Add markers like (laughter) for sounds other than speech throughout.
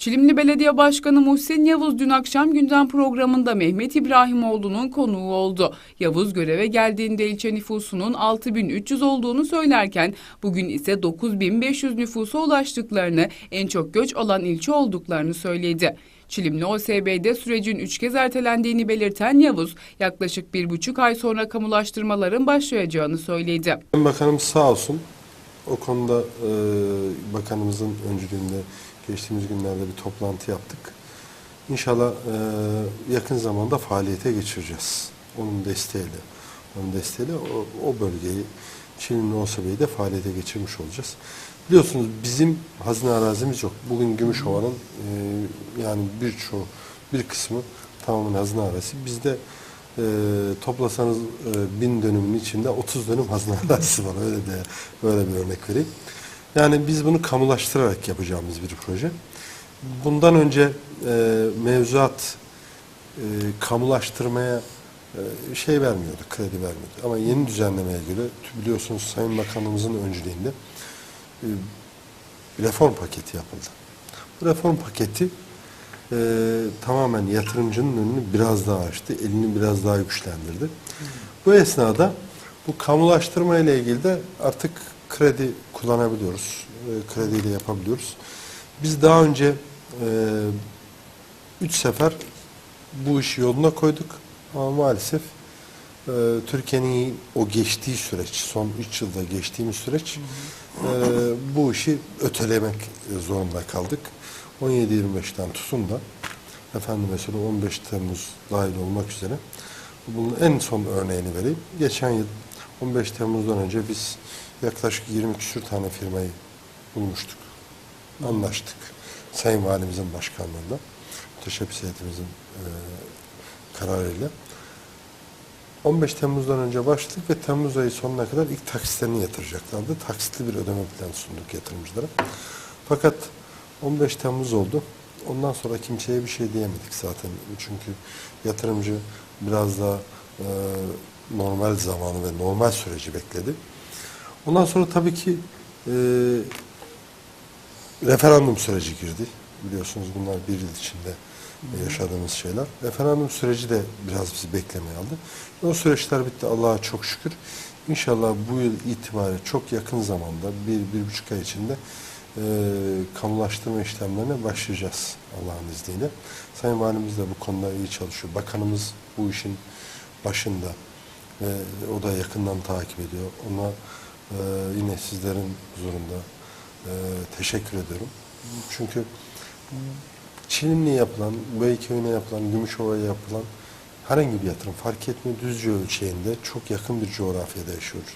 Çilimli Belediye Başkanı Muhsin Yavuz dün akşam gündem programında Mehmet İbrahimoğlu'nun konuğu oldu. Yavuz göreve geldiğinde ilçe nüfusunun 6300 olduğunu söylerken bugün ise 9500 nüfusa ulaştıklarını, en çok göç alan ilçe olduklarını söyledi. Çilimli OSB'de sürecin üç kez ertelendiğini belirten Yavuz, yaklaşık bir buçuk ay sonra kamulaştırmaların başlayacağını söyledi. Sayın Bakanımız sağ olsun. O konuda e, bakanımızın öncülüğünde geçtiğimiz günlerde bir toplantı yaptık. İnşallah e, yakın zamanda faaliyete geçireceğiz. Onun desteğiyle, onun desteğiyle o, o bölgeyi Çin'in OSB'yi de faaliyete geçirmiş olacağız. Biliyorsunuz bizim hazine arazimiz yok. Bugün Gümüşova'nın e, yani birçoğu, bir kısmı tamamen hazine arazisi. Bizde e, toplasanız e, bin dönümün içinde 30 dönüm hazine (laughs) arazisi var. Öyle de böyle bir örnek vereyim. Yani biz bunu kamulaştırarak yapacağımız bir proje. Bundan önce e, mevzuat e, kamulaştırmaya e, şey vermiyordu, kredi vermiyordu. Ama yeni düzenlemeye göre biliyorsunuz Sayın Bakanımızın öncülüğünde e, reform paketi yapıldı. Bu reform paketi e, tamamen yatırımcının önünü biraz daha açtı, elini biraz daha güçlendirdi. Bu esnada bu kamulaştırma ile ilgili de artık kredi kullanabiliyoruz, e, krediyle yapabiliyoruz. Biz daha önce e, üç sefer bu işi yoluna koyduk ama maalesef e, Türkiye'nin o geçtiği süreç, son 3 yılda geçtiğimiz süreç e, bu işi ötelemek zorunda kaldık. 17-25'ten tutun da efendim mesela 15 Temmuz dahil olmak üzere bunun en son örneğini vereyim. Geçen yıl 15 Temmuz'dan önce biz yaklaşık 20 küsür tane firmayı bulmuştuk. Anlaştık. Sayın Valimizin başkanlığında. Müteşebbis heyetimizin e, kararıyla. 15 Temmuz'dan önce başladık ve Temmuz ayı sonuna kadar ilk taksitlerini yatıracaklardı. Taksitli bir ödeme planı sunduk yatırımcılara. Fakat 15 Temmuz oldu. Ondan sonra kimseye bir şey diyemedik zaten. Çünkü yatırımcı biraz daha e, normal zamanı ve normal süreci bekledi. Ondan sonra tabii ki e, referandum süreci girdi. Biliyorsunuz bunlar bir yıl içinde yaşadığımız şeyler. Referandum süreci de biraz bizi beklemeye aldı. O süreçler bitti Allah'a çok şükür. İnşallah bu yıl itibariyle çok yakın zamanda bir, bir buçuk ay içinde e, kamulaştırma işlemlerine başlayacağız Allah'ın izniyle. Sayın Valimiz de bu konuda iyi çalışıyor. Bakanımız bu işin başında ve o da yakından takip ediyor. Ona e, yine sizlerin huzurunda e, teşekkür ediyorum. Çünkü Çilimli'ye yapılan, Beyköy'üne yapılan, Gümüşova'ya yapılan herhangi bir yatırım fark etmiyor. Düzce ölçeğinde çok yakın bir coğrafyada yaşıyoruz.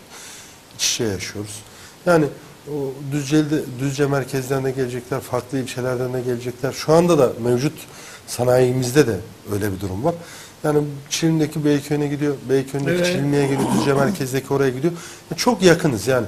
İç içe yaşıyoruz. Yani o Düzce'de, Düzce merkezlerine gelecekler, farklı ilçelerden de gelecekler. Şu anda da mevcut sanayimizde de öyle bir durum var. Yani Çilim'deki Beyköy'üne gidiyor, Beyköy'ündeki Evet. Çilimli'ye gidiyor, Düzce merkezdeki oraya gidiyor. Çok yakınız yani.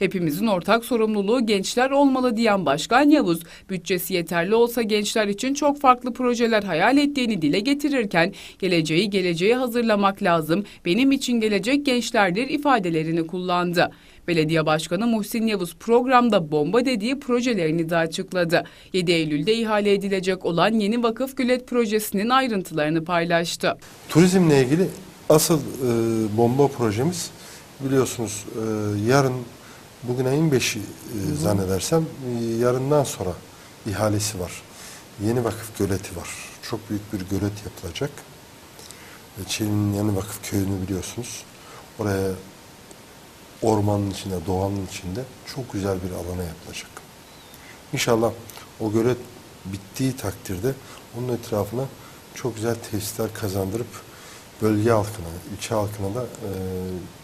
Hepimizin ortak sorumluluğu gençler olmalı diyen Başkan Yavuz, bütçesi yeterli olsa gençler için çok farklı projeler hayal ettiğini dile getirirken, geleceği geleceğe hazırlamak lazım, benim için gelecek gençlerdir ifadelerini kullandı. Belediye Başkanı Muhsin Yavuz programda bomba dediği projelerini de açıkladı. 7 Eylül'de ihale edilecek olan yeni vakıf gölet projesinin ayrıntılarını paylaştı. Turizmle ilgili asıl e, bomba projemiz biliyorsunuz e, yarın bugün ayın 5'i e, zannedersem e, yarından sonra ihalesi var. Yeni vakıf göleti var. Çok büyük bir gölet yapılacak. E, Çin'in yeni vakıf köyünü biliyorsunuz. Oraya ormanın içinde, doğanın içinde çok güzel bir alana yapılacak. İnşallah o gölet bittiği takdirde onun etrafına çok güzel tesisler kazandırıp bölge halkına, ilçe halkına da e,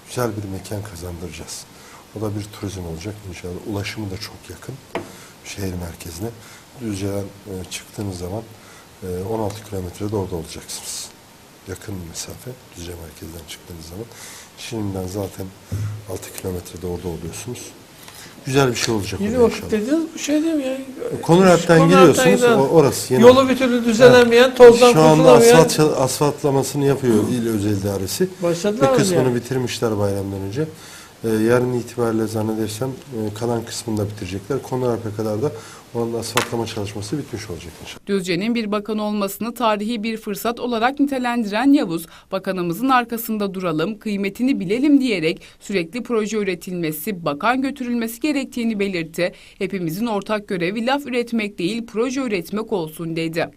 güzel bir mekan kazandıracağız. O da bir turizm olacak inşallah. Ulaşımı da çok yakın şehir merkezine. Düzce'den e, çıktığınız zaman e, 16 kilometrede orada olacaksınız. Yakın bir mesafe Düzce merkezden çıktığınız zaman. Şimdiden zaten 6 kilometrede orada oluyorsunuz. Güzel bir şey olacak Yeni vakit dediğiniz bu şey değil mi ya? Konrad'dan giriyorsunuz, o- orası yeni. Yolu bir türlü düzelemeyen, tozdan Şu anda kurtulamayan. asfalt, asfaltlamasını yapıyor il özel idaresi. Başladılar Bir mı kısmını yani? bitirmişler bayramdan önce. Ee, yarın itibariyle zannedersem e, kalan kısmını da bitirecekler. Konarap'a kadar da O anda asfaltlama çalışması bitmiş olacak inşallah. Düzce'nin bir bakan olmasını tarihi bir fırsat olarak nitelendiren Yavuz, bakanımızın arkasında duralım, kıymetini bilelim diyerek sürekli proje üretilmesi, bakan götürülmesi gerektiğini belirtti. Hepimizin ortak görevi laf üretmek değil, proje üretmek olsun dedi.